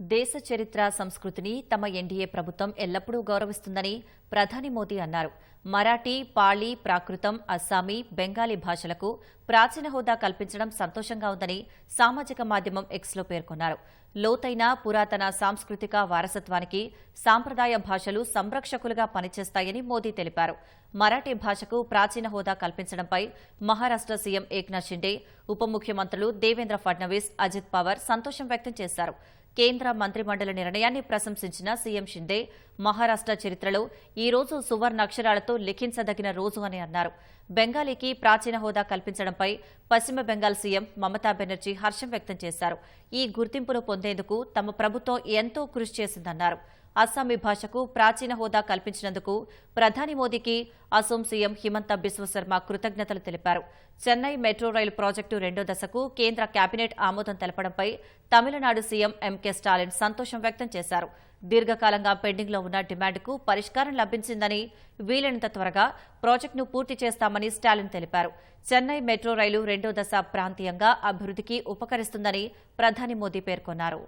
దేశ చరిత్ర సంస్కృతిని తమ ఎన్డీఏ ప్రభుత్వం ఎల్లప్పుడూ గౌరవిస్తుందని ప్రధాని మోదీ అన్నారు. మరాఠీ పాళీ ప్రాకృతం అస్సామీ బెంగాలీ భాషలకు ప్రాచీన హోదా కల్పించడం సంతోషంగా ఉందని సామాజిక మాధ్యమం ఎక్స్లో పేర్కొన్నారు. లోతైన పురాతన సాంస్కృతిక వారసత్వానికి సాంప్రదాయ భాషలు సంరక్షకులుగా పనిచేస్తాయని మోదీ తెలిపారు. మరాఠీ భాషకు ప్రాచీన హోదా కల్పించడంపై మహారాష్ట సీఎం ఏక్నాథ్ షిండే ఉప ముఖ్యమంత్రులు దేవేంద్ర ఫడ్నవీస్ అజిత్ పవార్ సంతోషం వ్యక్తం చేశారు. కేంద్ర మంత్రిమండలి నిర్ణయాన్ని ప్రశంసించిన సీఎం షిండే మహారాష్ట చరిత్రలో ఈ రోజు సువర్ణాక్షరాలతో లిఖించదగిన రోజు అని అన్నారు. బెంగాలీకి ప్రాచీన హోదా కల్పించడంపై పశ్చిమ బెంగాల్ సీఎం మమతా బెనర్జీ హర్షం వ్యక్తం చేశారు. ఈ గుర్తింపును పొందేందుకు తమ ప్రభుత్వం ఎంతో కృషి చేసిందన్నారు. అస్సామీ భాషకు ప్రాచీన హోదా కల్పించినందుకు ప్రధాని మోదీకి అసోం సీఎం హిమంత బిశ్వశర్మ కృతజ్ఞతలు తెలిపారు. చెన్నై మెట్రో రైలు ప్రాజెక్టు రెండో దశకు కేంద్ర కేబినెట్ ఆమోదం తెలపడంపై తమిళనాడు సీఎం ఎంకే స్టాలిన్ సంతోషం వ్యక్తం చేశారు. దీర్ఘకాలంగా పెండింగ్లో ఉన్న డిమాండ్కు పరిష్కారం లభించిందని వీలైనంత త్వరగా ప్రాజెక్టును పూర్తి చేస్తామని స్టాలిన్ తెలిపారు. చెన్నై మెట్రో రైలు రెండో దశ ప్రాంతీయంగా అభివృద్ధికి ఉపకరిస్తుందని ప్రధాని మోదీ పేర్కొన్నారు.